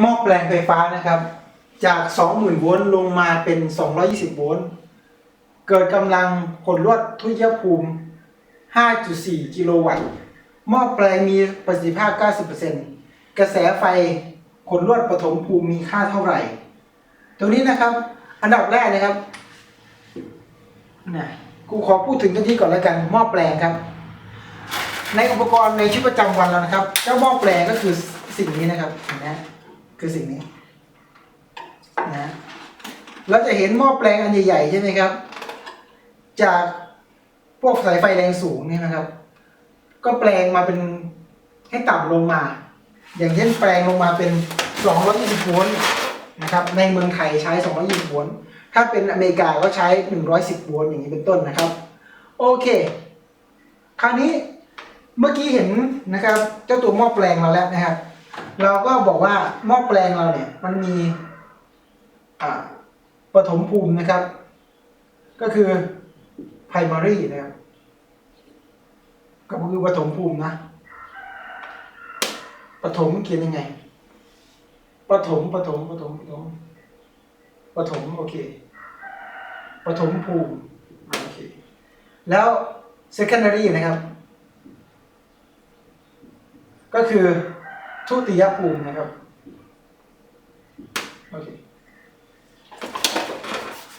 หม้อแปลงไฟฟ้านะครับ จาก 20,000 โวลต์ลงมาเป็น 220 โวลต์เกิดกำลังผลรวดทุยภูมิ 5.4 กิโลวัตต์หม้อแปลงมีประสิทธิภาพ 90%กระแสไฟผลวดปฐมภูมิมีค่าเท่าไหร่ตรงนี้นะครับ อันดับแรกนะครับนะกูขอพูดถึงตรงนี้ก่อนแล้วกันหม้อแปลงครับ ในอุปกรณ์ในชีวิตประจำวันเรานะครับ เจ้าหม้อแปลงก็คือสิ่งนี้นะครับเห็นไหม คือสิ่งนี้นะเราจะเห็นหม้อแปลงอันใหญ่ๆใช่ไหมครับ จากพวกสายไฟแรงสูงนี่นะครับ ก็แปลงมาเป็นให้ต่ำลงมา อย่างเช่นแปลงลงมาเป็น 220โวลต์นะครับ ในเมืองไทยใช้ 220โวลต์ถ้าเป็นอเมริกาก็ใช้ 110โวลต์อย่างนี้เป็นต้นนะครับ โอเค คราวนี้เมื่อกี้เห็นนะครับ เจ้าตัวหม้อแปลงเราแล้วนะครับ เราก็บอกว่าหม้อแปลงเราเนี่ย มันมีอ่าปฐมภูมินะครับ ก็คือ primary นะครับ ก็คือปฐมภูมินะปฐมเขียนยังไงปฐมปฐมปฐมปฐมปฐมโอเคปฐมภูมิโอเคแล้ว secondary นะครับ ก็คือ ทุติยภูมินะครับโอเค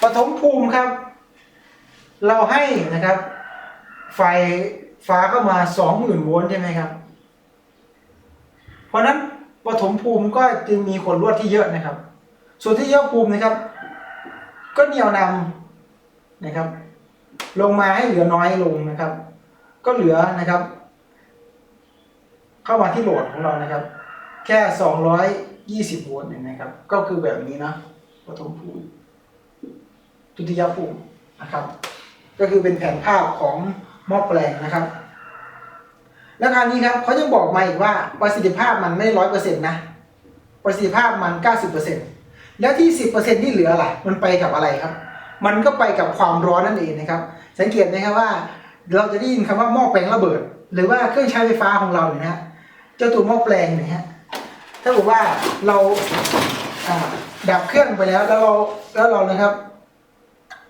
ปฐมภูมิครับ เราให้นะครับ ไฟฟ้าเข้ามา20,000โวลต์ใช่ไหมครับ เพราะฉะนั้นปฐมภูมิก็จึงมีขนลวดที่เยอะนะครับ ส่วนที่เยอะภูมินะครับ ก็เหนี่ยวนำนะครับ ลงมาให้เหลือน้อยลงนะครับ ก็เหลือนะครับ เข้ามาที่โหลดของเรานะครับ แค่ 220 โวลต์เองนะครับ ก็คือแบบนี้นะปฐมภูมิทุติยภูมินะครับ ก็คือเป็นแผนภาพของหม้อแปลงนะครับ แล้วคราวนี้ครับเขายังบอกมาอีกว่าประสิทธิภาพมันไม่ร้อยเปอร์เซ็นต์นะ ประสิทธิภาพมันเก้าสิบเปอร์เซ็นต์แล้วที่สิบเปอร์เซ็นที่เหลือล่ะ มันไปกับอะไรครับ มันก็ไปกับความร้อนนั่นเองนะครับ สังเกตไหมครับว่า เราจะได้ยินคำว่าหม้อแปลงระเบิด หรือว่าเครื่องใช้ไฟฟ้าของเราเนี่ยนะฮะเจ้าตัวหม้อแปลงเนี่ยฮะ ถ้าบอกว่าเราดับเครื่องไปแล้วแล้วเราแล้วเรานะครับ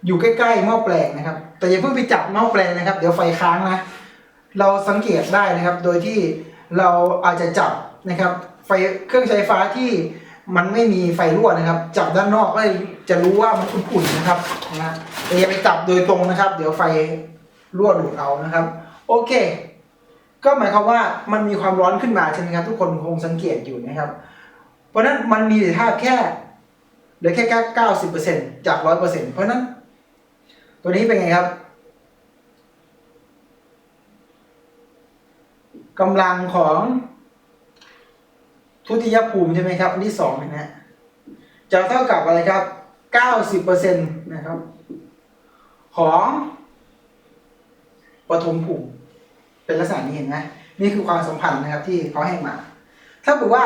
อยู่ใกล้ๆหม้อแปลงนะครับ แต่อย่าเพิ่งไปจับหม้อแปลงนะครับ เดี๋ยวไฟค้างนะเราสังเกตได้นะครับ โดยที่เราอาจจะจับนะครับ ไฟเครื่องใช้ไฟฟ้าที่มันไม่มีไฟรั่วนะครับ จับด้านนอกก็จะรู้ว่ามันอุ่นๆนะครับนะแต่อย่าไปจับโดยตรงนะครับ เดี๋ยวไฟรั่วดูดเอานะครับ โอเค ก็หมายความว่ามันมีความร้อนขึ้นมาใช่ไหมครับทุกคนคงสังเกตอยู่นะครับ เพราะฉะนั้นมันมีท่าแค่เหลือแค่เก้าสิบเปอร์เซ็นจากร้อยเปอร์เซ็นเพราะนั้น ตัวนี้เป็นไงครับกำลังของทุติยภูมิใช่ไหมครับ อันที่สองนะฮะจะเท่ากับอะไรครับเก้าสิบเปอร์เซ็นต์นะครับ ของปฐมภูมิ เป็นลักษณะนี้เห็นไหมนี่คือความสัมพันธ์นะครับที่เขาให้มา ถ้าบอกว่า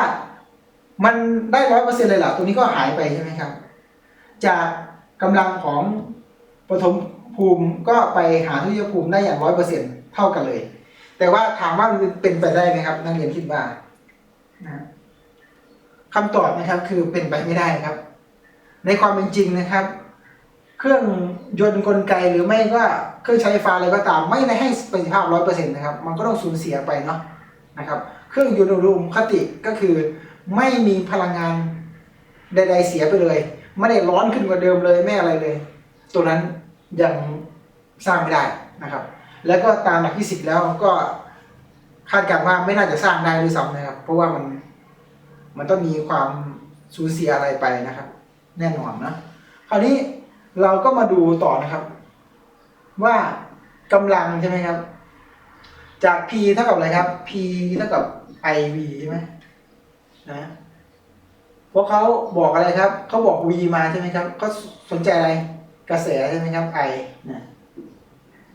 มันได้ร้อยเปอร์เซ็นต์เลยเหรอตัวนี้ก็หายไปใช่ไหมครับ จากกำลังของปฐมภูมิก็ไปหาทุติยภูมิได้อย่างร้อยเปอร์เซ็นต์เท่ากันเลย แต่ว่าถามว่ามันเป็นไปได้ไหมครับ นักเรียนคิดว่านะคำตอบนะครับคือเป็นไปไม่ได้ครับ ในความเป็นจริงนะครับ เครื่องยนต์กลไกหรือไม่ก็ เครื่องใช้ไฟฟ้าอะไรก็ตามไม่ได้ให้ประสิทธิภาพร้อยเปอร์เซ็นต์นะครับ มันก็ต้องสูญเสียไปเนาะนะครับ เครื่องยนต์อุดมคติก็คือไม่มีพลังงานใด ๆเสียไปเลย ไม่ได้ร้อนขึ้นกว่าเดิมเลยไม่อะไรเลย ตัวนั้นยังสร้างไม่ได้นะครับ แล้วก็ตามหลักฟิสิกส์แล้วก็คาดการณ์ว่าไม่น่าจะสร้างได้ด้วยซ้ำนะครับ เพราะว่ามันมันต้องมีความสูญเสียอะไรไปนะครับ แน่นอนนะคราวนี้เราก็มาดูต่อนะครับ ว่ากำลังใช่ไหมครับ จาก P เท่ากับอะไรครับ P เท่ากับ IV ใช่ไหมนะเพราะเขาบอกอะไรครับเขาบอก V มาใช่ไหมครับเขาสนใจอะไรกระแสใช่ไหมครับ I นะ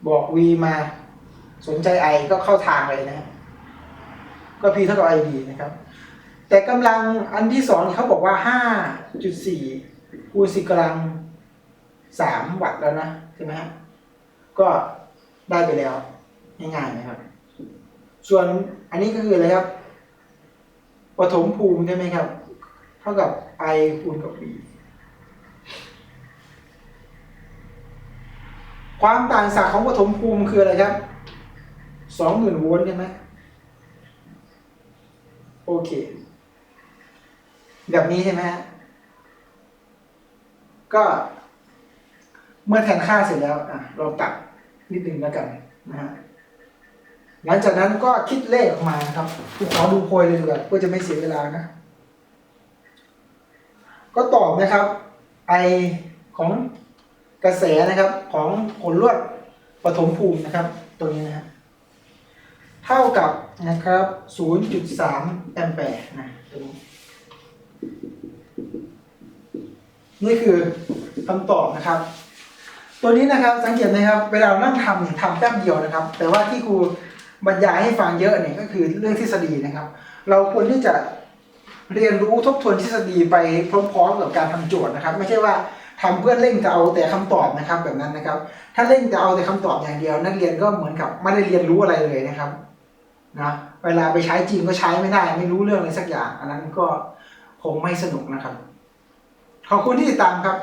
บอก V มา สนใจ I ก็เข้าทางเลยนะก็ P เท่ากับ IB นะครับ แต่กำลังอันที่สองเขาบอกว่า5.4คูณ10กำลัง3วัตต์แล้วนะใช่ไหมฮะ ก็ได้ไปแล้วง่ายๆนะครับ ส่วนอันนี้ก็คืออะไรครับปฐมภูมิใช่ไหมครับพท่ากับ I คูณกับ V ความต่างศักย์ของปฐมภูมิคืออะไรครับสองหมื่นโวลต์ใช่ไหมโอเค แบบนี้ใช่ไหมฮะก็เมื่อแทนค่าเสร็จแล้วอะเราตัด นิดนึงแล้วกันนะฮะหลังจากนั้นก็คิดเลขออกมาครับกูขอดูโพยเลยดีกว่าเพื่อจะไม่เสียเวลานะ ก็ตอบนะครับไอของกระแสนะครับของผลลวดปฐมภูมินะครับ ตัวนี้นะฮะเท่ากับนะครับ 0.3 แอมแปร์นะตัวนี้นี่คือคำตอบนะครับ ตัวนี้นะครับสังเกตไหมครับเวลาเรานั่งทำเนี่ยทำแป๊บเดียวนะครับ แต่ว่าที่ครูบรรยายให้ฟังเยอะเนี่ยก็คือเรื่องทฤษฎีนะครับ เราควรที่จะเรียนรู้ทบทวนทฤษฎีไปพร้อมๆกับการทำโจทย์นะครับ ไม่ใช่ว่าทำเพื่อเร่งจะเอาแต่คำตอบนะครับแบบนั้นนะครับ ถ้าเร่งจะเอาแต่คำตอบอย่างเดียว นักเรียนก็เหมือนกับไม่ได้เรียนรู้อะไรเลยนะครับนะเวลาไปใช้จริงก็ใช้ไม่ได้ ไม่รู้เรื่องอะไรสักอย่าง อันนั้นก็คงไม่สนุกนะครับ ขอบคุณที่ติดตามครับ